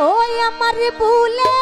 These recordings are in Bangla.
ওই আমার ভুলে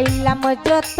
পাইলাম যত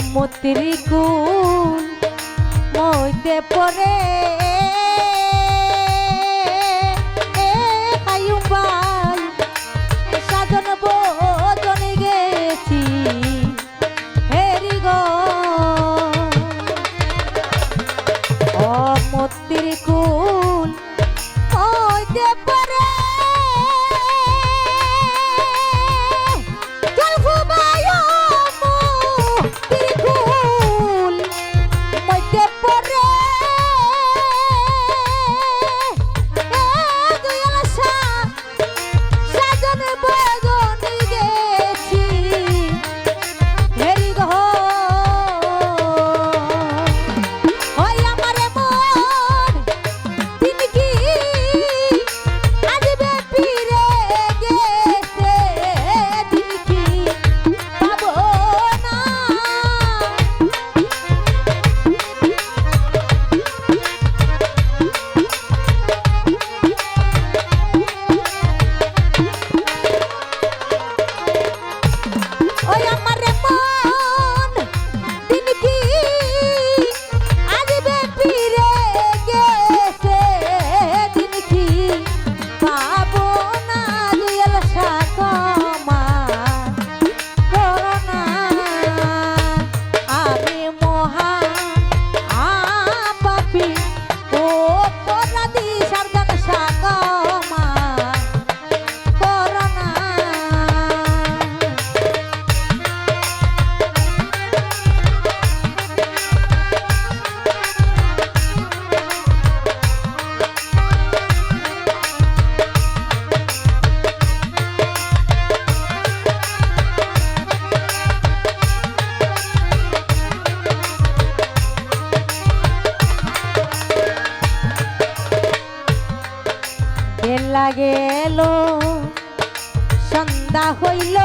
অমতির গুণ মইতে পরে গেল সন্ধ্যা হইল।